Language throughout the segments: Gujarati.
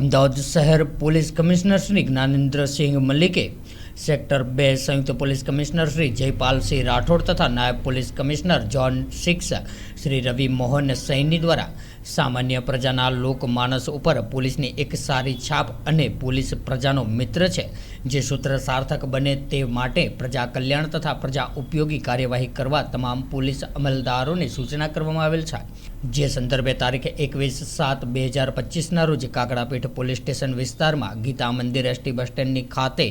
અમદાવાદ શહેર પોલીસ કમિશનર શ્રી જ્ઞાનેન્દ્રસિંહ મલ્લિકે સેક્ટર બે સંયુક્ત પોલીસ કમિશનર શ્રી જયપાલસિંહ રાઠોડ તથા નાયબ police commissioner zone six Shri Ravi Mohan Saini દ્વારા સામાન્ય પ્રજાના લોકમાનસ ઉપર પોલીસની એક સારી છાપ અને પોલીસ પ્રજાનો મિત્ર છે, જે સૂત્ર સાર્થક બને તે માટે પ્રજા કલ્યાણ તથા પ્રજા ઉપયોગી કાર્યવાહી કરવા તમામ પોલીસ અમલદારોને સૂચના કરવામાં આવેલ છે. જે સંદર્ભે તારીખ એકવીસ સાત બે હજાર પચીસના રોજ કાકડાપીઠ પોલીસ સ્ટેશન વિસ્તારમાં ગીતા મંદિર એસટી બસ સ્ટેન્ડની ખાતે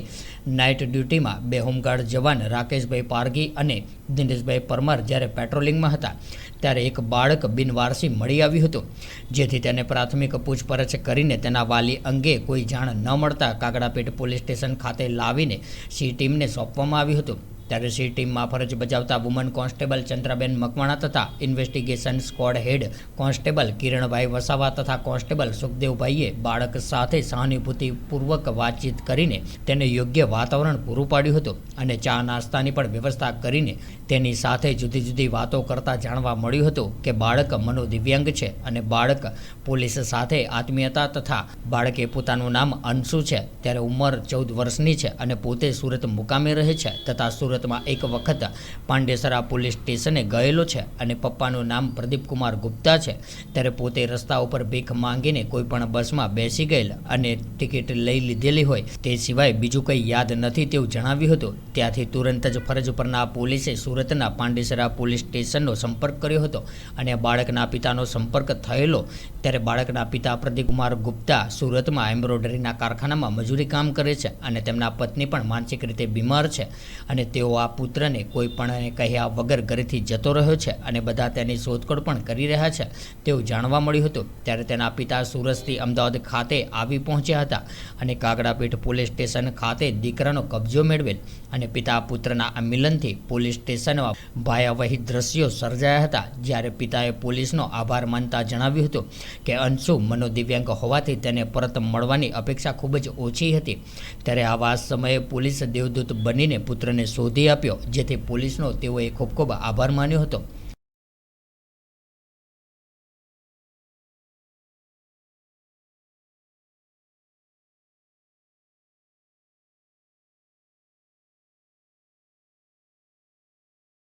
નાઇટ ડ્યુટીમાં બે હોમગાર્ડ જવાન રાકેશભાઈ પારગી અને દિનેશભાઈ પરમાર જ્યારે પેટ્રોલિંગમાં હતા, ત્યારે એક બાળક બિનવારસી મળી આવ્યું હતું. જેથી તેને પ્રાથમિક પૂછપરછ કરીને તેના વાલી અંગે કોઈ જાણ ન મળતા કાગડાપેટ પોલીસ સ્ટેશન ખાતે લાવીને સી ટીમને સોંપવામાં આવ્યું હતું. ત્યારે સી ટીમમાં ફરજ બજાવતા વુમન કોન્સ્ટેબલ ચંદ્રાબેન મકવાણા તથા investigation squad head constable Kiranbhai Vasava તથા કોન્સ્ટેબલ સુખદેવભાઈએ બાળક સાથે સહાનુભૂતિપૂર્વક વાતચીત કરીને તેને યોગ્ય વાતાવરણ પૂરું પાડ્યું હતું અને ચા નાસ્તાની પણ વ્યવસ્થા કરીને તેની સાથે જુદી જુદી વાતો કરતા જાણવા મળ્યું હતું કે બાળક મનોદિવ્યાંગ છે અને બાળક પોલીસ સાથે આત્મીયતા તથા બાળકે પોતાનું નામ અંશુ છે. ત્યારે ઉંમર ચૌદ વર્ષની છે અને પોતે સુરત મુકામે રહે છે તથા સુરતમાં એક વખત પાંડેસરા પોલીસ સ્ટેશને ગયેલો છે અને પપ્પાનું નામ પ્રદીપકુમાર ગુપ્તા છે. ત્યારે પોતે રસ્તા ઉપર ભીખ માંગીને કોઈ પણ બસમાં બેસી ગયેલ અને ટિકિટ લઈ લીધેલી હોય તે સિવાય બીજું કંઈ યાદ નથી તેવું જણાવ્યું હતું. ત્યાંથી તુરંત જ ફરજ પરના પોલીસે સુરતના પાંડેસરા પોલીસ સ્ટેશનનો સંપર્ક કર્યો હતો અને બાળકના પિતાનો સંપર્ક થયેલો. ત્યારે બાળકના પિતા પ્રદીપકુમાર ગુપ્તા સુરતમાં એમ્બ્રોઇડરીના કારખાનામાં મજૂરી કામ કરે છે અને તેમના પત્ની પણ માનસિક રીતે બીમાર છે અને તેઓ આ પુત્રને કોઈ પણ કહ્યા વગર ઘરેથી જતો રહ્યો છે અને બધા તેની શોધખોળ પણ કરી રહ્યા છે, તેવું જાણવા મળ્યું હતું, ત્યારે તેના પિતા સુરતથી અમદાવાદ ખાતે આવી પહોંચ્યા હતા અને કાગડાપીઠ પોલીસ સ્ટેશન ખાતે દીકરાનો કબજો મેળવેલ અને પિતા પુત્રના આ મિલનથી પોલીસ સ્ટેશનમાં ભાયાવહી દ્રશ્યો સર્જાયા હતા, જ્યારે પિતાએ પોલીસનો આભાર માનતા જણાવ્યું હતું કે અંશુ મનોદિવ્યાંગ હોવાથી તેને પરત મળવાની અપેક્ષા ખૂબ જ ઓછી હતી. ત્યારે આવા સમયે પોલીસ દેવદૂત બનીને પુત્રને શોધી આપ્યો. જેથી પોલીસનો તેઓએ ખૂબ ખૂબ આભાર માન્યો હતો.